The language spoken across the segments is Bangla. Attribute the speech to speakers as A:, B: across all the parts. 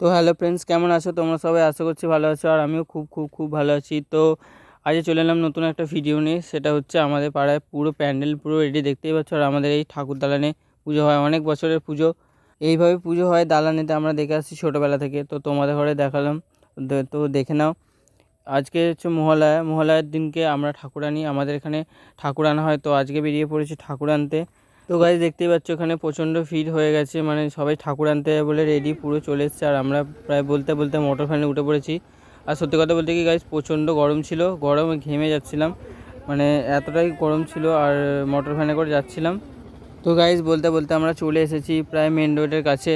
A: তো হ্যালো ফ্রেন্ডস, কেমন আছো? তোমরা সবাই আশা করছি ভালো আছো আর আমিও খুব খুব খুব ভালো আছি। তো আজ চলে এলাম নতুন একটা ভিডিও নিয়ে। সেটা হচ্ছে আমাদের পাড়ায় পুরো প্যান্ডেল পুরো রেডি দেখতেই পাচ্ছ? আর আমাদের এই ঠাকুর দালানে পুজো হয়, অনেক বছরের পুজো। এইভাবে পুজো হয় দালানেতে, আমরা দেখে আসছি ছোটোবেলা থেকে। তো তোমাদের ঘরে দেখালাম। তো দেখে নাও। আজকে হচ্ছে মহালয়া। মহালয়ার দিনকে আমরা ঠাকুর আনি। আমাদের এখানে ঠাকুর আনা হয়। তো আজকে বেরিয়ে পড়েছি ঠাকুর আনতে। তো গাছ দেখতেই পাচ্ছ, এখানে প্রচণ্ড ভিড় হয়ে গেছে। মানে সবাই ঠাকুর আনতে বলে রেডি পুরো চলে এসছে। আর আমরা প্রায় বলতে বলতে মোটর ভ্যানে উঠে পড়েছি। আর সত্যি কথা বলতে কি গাছ প্রচণ্ড গরম ছিল। গরমে ঘেমে যাচ্ছিলাম। মানে এতটাই গরম ছিল আর মোটর ভ্যানে করে যাচ্ছিলাম। তো গাইজ বলতে বলতে আমরা চলে এসেছি প্রায় মেন রোডের কাছে।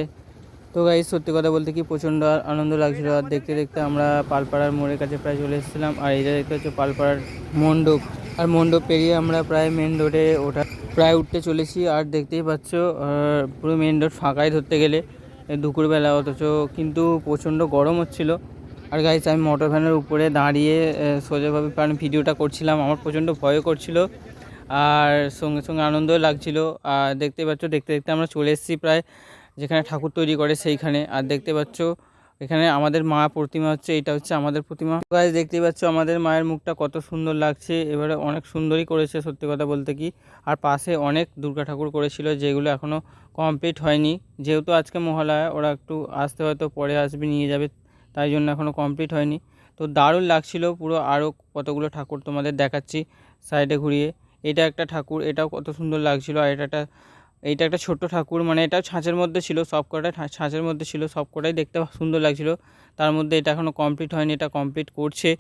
A: তো গাইজ সত্যি কথা বলতে কি প্রচণ্ড আর আনন্দ লাগছিল। আর দেখতে দেখতে আমরা পালপাড়ার মোড়ের কাছে প্রায় চলে এসেছিলাম। আর এটা দেখতে হচ্ছে পালপাড়ার মণ্ডপ। আর মণ্ডপ পেরিয়ে আমরা প্রায় মেন রোডে ওঠা প্রায় উঠতে চলেছি, আর দেখতেই পাচ্ছ পুরো মেন রোড ফাঁকাই ধরতে গেলে দুপুরবেলা অথচ কিন্তু প্রচণ্ড গরম হচ্ছিল। আর গাইজ আমি মোটর ভ্যানের উপরে দাঁড়িয়ে সোজাভাবে কারণ ভিডিওটা করছিলাম, আমার প্রচণ্ড ভয়ও করছিল। আর সঙ্গে সঙ্গে আনন্দও লাগছিল। আর দেখতে পাচ্ছ, দেখতে দেখতে আমরা চলে এসেছি প্রায়, যেখানে ঠাকুর তৈরি করে সেইখানে। আর দেখতে পাচ্ছ এখানে আমাদের মা প্রতিমা হচ্ছে, এটা হচ্ছে আমাদের প্রতিমা। গাছ দেখতে পাচ্ছ আমাদের মায়ের মুখটা কত সুন্দর লাগছে। এবারে অনেক সুন্দরই করেছে, সত্যি কথা বলতে কি। আর পাশে অনেক দুর্গা ঠাকুর করেছিল, যেগুলো এখনও কমপ্লিট হয়নি। যেহেতু আজকে মহালয়া, ওরা একটু আসতে হয়তো পরে আসবে, নিয়ে যাবে, তাই জন্য এখনও কমপ্লিট হয়নি। তো দারুণ লাগছিল, পুরো আরও কতগুলো ঠাকুর তোমাদের দেখাচ্ছি সাইডে ঘুরিয়ে। এটা একটা ঠাকুর, এটাও কত সুন্দর লাগছিল, আর এটা একটা এইটা একটা ছোট্ট ঠাকুর মানে এটাও ছাঁচের মধ্যে ছিল, সব কটাই ছাঁচের মধ্যে ছিল, সব কটাই দেখতে সুন্দর লাগছিল। তার মধ্যে এটা এখনও কমপ্লিট হয়নি, এটা কমপ্লিট করছে।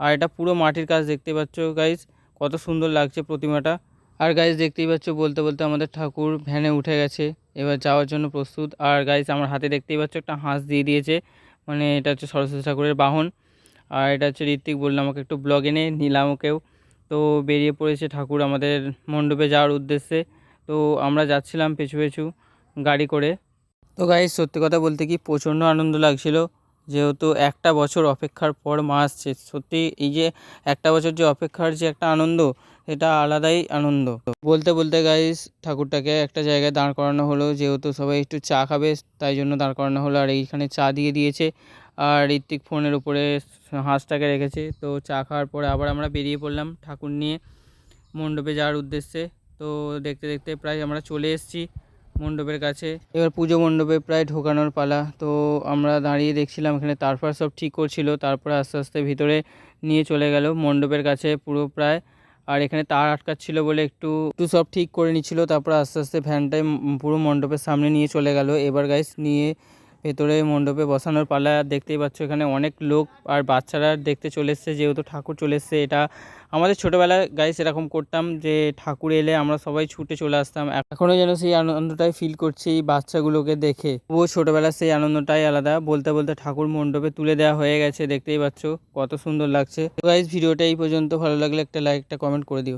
A: আর এটা পুরো মাটির কাজ, দেখতে পাচ্ছ গাইজ কত সুন্দর লাগছে প্রতিমাটা। আর গাইজ দেখতেই পাচ্ছ বলতে বলতে আমাদের ঠাকুর ভ্যানে উঠে গেছে। এবার যাওয়ার জন্য প্রস্তুত। আর গাইজ আমার হাতে দেখতেই পাচ্ছ একটা হাঁস দিয়ে দিয়েছে। মানে এটা হচ্ছে সরস্বতী ঠাকুরের বাহন। আর এটা হচ্ছে ঋত্বিক বলল, আমাকে একটু ব্লগে নে নিলাম ওকেও। তো বেরিয়ে পড়েছে ঠাকুর আমাদের মণ্ডপে যাওয়ার উদ্দেশ্যে। তো আমরা যাচ্ছিলাম পিছু পিছু গাড়ি করে। তো গাই সত্যি কথা বলতে কি প্রচণ্ড আনন্দ লাগছিল। যেহেতু একটা বছর অপেক্ষার পর মা আসছে, সত্যি এই যে একটা বছর যে অপেক্ষার যে একটা আনন্দ, এটা আলাদাই আনন্দ। বলতে বলতে গাইস ঠাকুরটাকে একটা জায়গায় দাঁড় করানো হলো, যেহেতু সবাই একটু চা খাবে, তাই জন্য দাঁড় করানো হলো, আর এইখানে চা দিয়ে দিয়েছে। আর ঋত্বিক ফোনের উপরে হাঁসটাকে রেখেছে। তো চা খাওয়ার পরে আবার আমরা বেরিয়ে পড়লাম ঠাকুর নিয়ে মণ্ডপে যাওয়ার উদ্দেশ্যে। তো দেখতে দেখতে প্রায় আমরা চলে এসেছি মণ্ডপের কাছে। এবার পুজো মণ্ডপে প্রায় ঢোকানোর পালা। তো আমরা দাঁড়িয়ে দেখছিলাম এখানে তারপর সব ঠিক করছিল, তারপরে আস্তে আস্তে ভিতরে নিয়ে চলে গেল মণ্ডপের কাছে পুরো প্রায়। আর এখানে তার আটকাচ্ছিল বলে একটু একটু সব ঠিক করে নিচ্ছিল, তারপর আস্তে আস্তে ভ্যানটাই পুরো মণ্ডপের সামনে নিয়ে চলে গেল। এবার গাইস নিয়ে ভেতরে মণ্ডপে বসানোর পালা দেখতেই পাচ্ছ, এখানে অনেক লোক আর বাচ্চারা দেখতে চলে এসছে, যেহেতু ঠাকুর চলে এসছে, এটা আমাদের ছোটোবেলায় গাইস এরকম করতাম যে ঠাকুর এলে আমরা সবাই ছুটে চলে আসতাম। এখনও যেন সেই আনন্দটাই ফিল করছি এই বাচ্চাগুলোকে দেখে। ও ছোটোবেলার সেই আনন্দটাই আলাদা, বলতে বলতে ঠাকুর মণ্ডপে তুলে দেওয়া হয়ে গেছে, দেখতেই পাচ্ছ কত সুন্দর লাগছে। গাইস ভিডিওটা এই পর্যন্ত, ভালো লাগলে একটা লাইক একটা কমেন্ট করে দিও।